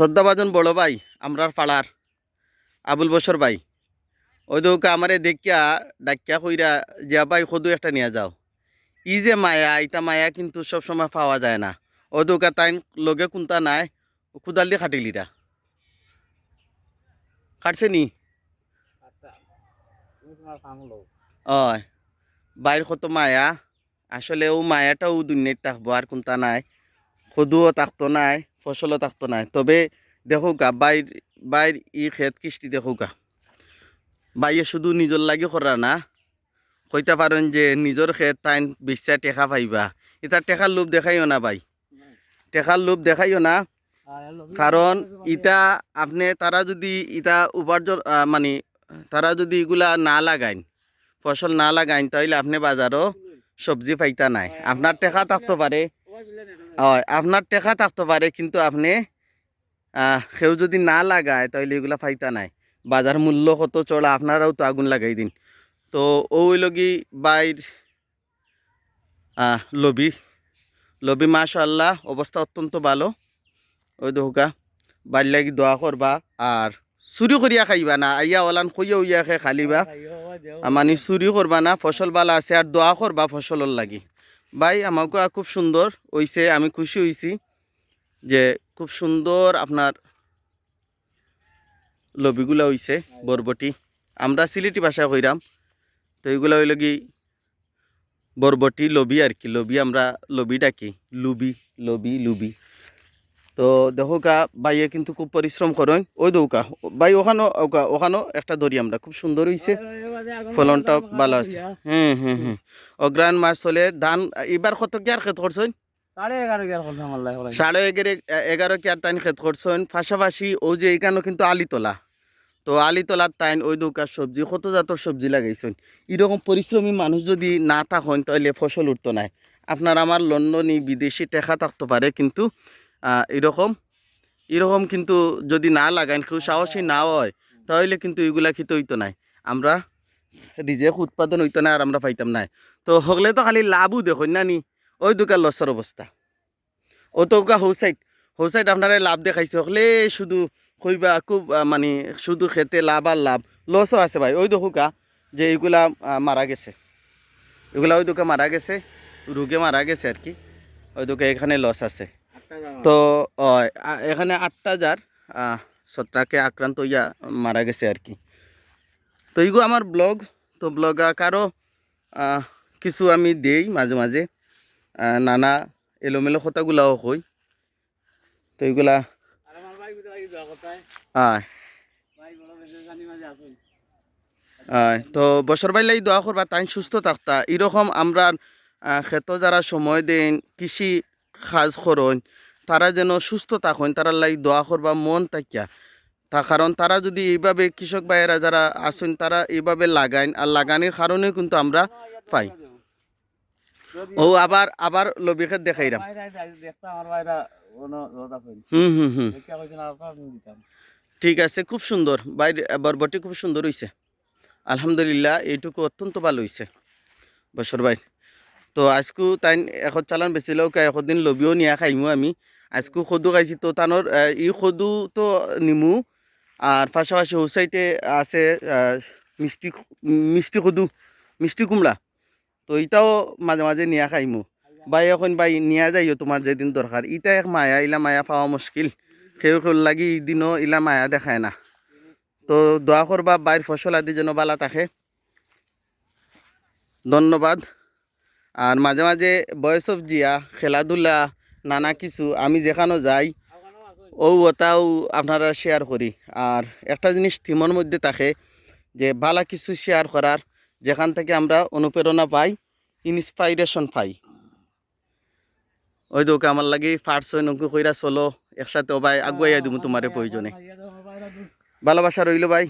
শ্রদ্ধাভাজন বড় ভাই, আমরার পাড়ার, আবুল বসর ভাই। ওই দৌকা আমারে দেখিয়া ডাকিয়া কইরা জিয়া ভাই সদু একটা নিয়ে যাও। ই যে মায়া ইটা মায়া কিন্তু সব সময় পাওয়া যায় না। ওই দৌকা তাই লগে কোনটা নাই কুদাল দিয়ে খাটিলিরা কাটছে নি? বাইর কত মায়া। আসলে ও মায়াটাও দুনিয়ায় থাকব, আর কোনটা নাই। সদুও থাকতো নাই। ফসলও থাকতো নাই। তবে দেখো গা বাইর বাইর ই খেত কিস্তি দেখো গা বাইয়ে শুধু নিজর লাগি করা না, কইতে পারেন যে নিজর খেত তাইন বিশ্বাস টেকা পাইবা। এটা টেকার লোভ দেখাইও না ভাই টেকার লোভ দেখাইও না কারণ ইটা আপনি তারা যদি ইটা উপার্জন মানে তারা যদি এগুলা না লাগাইন ফসল না লাগাইন তাহলে আপনি বাজারও সবজি পাইতা নাই। আপনার টেকা থাকতে পারে হয় আপনার টেকা থাকতে পারে কিন্তু আপনি কেউ যদি না লাগায় তাহলে এগুলা পাইতা নাই। বাজার মূল্য কত চড়া আপনারাও তো আগুন লাগাই দিন। তো ওই লগি বাইর লবি লবি মাশাল্লাহ অবস্থা অত্যন্ত ভালো। ওই দোকা বাইর লাগি দোয়া করবা আর চুরি করিয়া খাইবা না। আইয়া ওলান খুঁজে উইয়া খে খালিবা। মানে চুরি করবা না ফসল বালা আছে আর দোয়া করবা ফসলের লাগি। ভাই আমাকে খুব সুন্দর হইছে, আমি খুশি হইছি যে খুব সুন্দর আপনার লবিগুলা হইছে, বরবটি। আমরা সিলেটি ভাষা কইরাম, তো এইগুলা হইল কি বরবটি, লবি আর কি। লবি আমরা লবি ডাকি, লুবি, লবি, লুবি। তো দেখো কা বাইয়ে কিন্তু খুব পরিশ্রম করেন। ওই দৌকা ভাই ওখানো ওকা ওখানো একটা ধরি আমরা। খুব সুন্দর হইছে। ফলনটা ভালো আছে। হ্যাঁ হ্যাঁ হ্যাঁ অগ্রায়ণ মাস চলে ধান এবার কত কি আর খেত করছেন? সাড়ে এগারো এগারো কি আর টাইন খেত করছেন? পাশাপাশি ও যে এখানে কিন্তু আলিতলা। তো আলিতলার টাইন ওই দৌকার সবজি কত জাতর সবজি লাগাইছেন? এরকম পরিশ্রমী মানুষ যদি না থাকেন তাহলে ফসল উঠতো নাই। আপনার আমার লন্ডনী বিদেশি টেকা থাকতে পারে কিন্তু এরকম। এরকম কিন্তু যদি না লাগাইন কেউ সাহসী না হয়, তাহলে কিন্তু এগুলা খেতে হইতো নাই। আমরা রিজেক উৎপাদন হইতো না আর আমরা পাইতাম নাই। তো হগলে তো খালি লাভও দেখুন না নি? ওই দোকান লসের অবস্থা। ও তো ওকা হৌ সাইড হৌ সাইড আপনারা লাভ দেখাইছে। হলে শুধু কইবা খুব মানে শুধু খেতে লাভ আর লাভ। লসও আছে ভাই। ওই দেখুকা যে এইগুলা মারা গেছে। এগুলা ওই দোকা মারা গেছে, রোগে মারা গেছে আর কি। ওই দোকা এখানে লস আছে। তো এখানে আটটা যার সত্রাকে আক্রান্ত হইয়া মারা গেছে আর কি। তো এইগো আমার ব্লগ তো ব্লগ আকারও কিছু আমি দেই মাঝে মাঝে নানা এলোমেলো কথাগুলাও কই তো এইগুলা হয়। আয় তো বছর বাইলাই দোয়া করবা তাই সুস্থ থাকতা। এরকম আমরা ক্ষেত যারা সময় দেন কৃষি কাজ করন তারা যেন সুস্থ থাকেন তারা লাই দোয়া করবা মন তাকিয়া তা কারণ তারা যদি এইভাবে কৃষক ভাইয়েরা যারা আসেন তারা এইভাবে লাগাইন আর লাগানির কারণে কিন্তু আমরা পাই। ও আবার আবার রোদ আছে হুম হুম হুম। ঠিক আছে খুব সুন্দর। বাইরে বরবটি খুব সুন্দর হয়েছে আলহামদুলিল্লাহ এইটুকু অত্যন্ত ভালো হয়েছে বছর ভাই। তো আজকু তাই এখন চালান বেচিলেও কা দিন লবিও নিয়া খাইমু আমি। আজকু সদু খাইছি তো তানোর ই সদু তো নিমু আর পাশাপাশি সাইডে আছে মিষ্টি মিষ্টি সদু, মিষ্টি কুমড়া। তো এটাও মাঝে মাঝে নিয়া খাইমু। বাই এখন বাই নিয়া যাইও তোমার যেদিন দরকার ইটা এক মায়া, ইলা মায়া পাওয়া মুশকিল। কেউ কেউ লাগি দিনও ইলা মায়া দেখায় না। তো দোয়া করবা বাইর ফসল আদি যেন বালা থাকে। ধন্যবাদ। আর মাঝে মাঝে বয়স অফ জিয়া, খেলাধুলা, নানা কিছু, আমি যেখানে যাই, ও ওটাও আপনারা শেয়ার করি। আর একটা জিনিস থিমর মধ্যে থাকে যে, ভালো কিছু শেয়ার করার, যেখান থেকে আমরা অনুপ্রেরণা পাই ইন্সপাইরেশন পাই। ওই দোকে আমার লাগে ফার্স্ট ওই নৌকো কইরা চলো, একসাথে ভাই আগুয়াইয়া দিব তোমার প্রয়োজনে। ভালোবাসা রইল ভাই।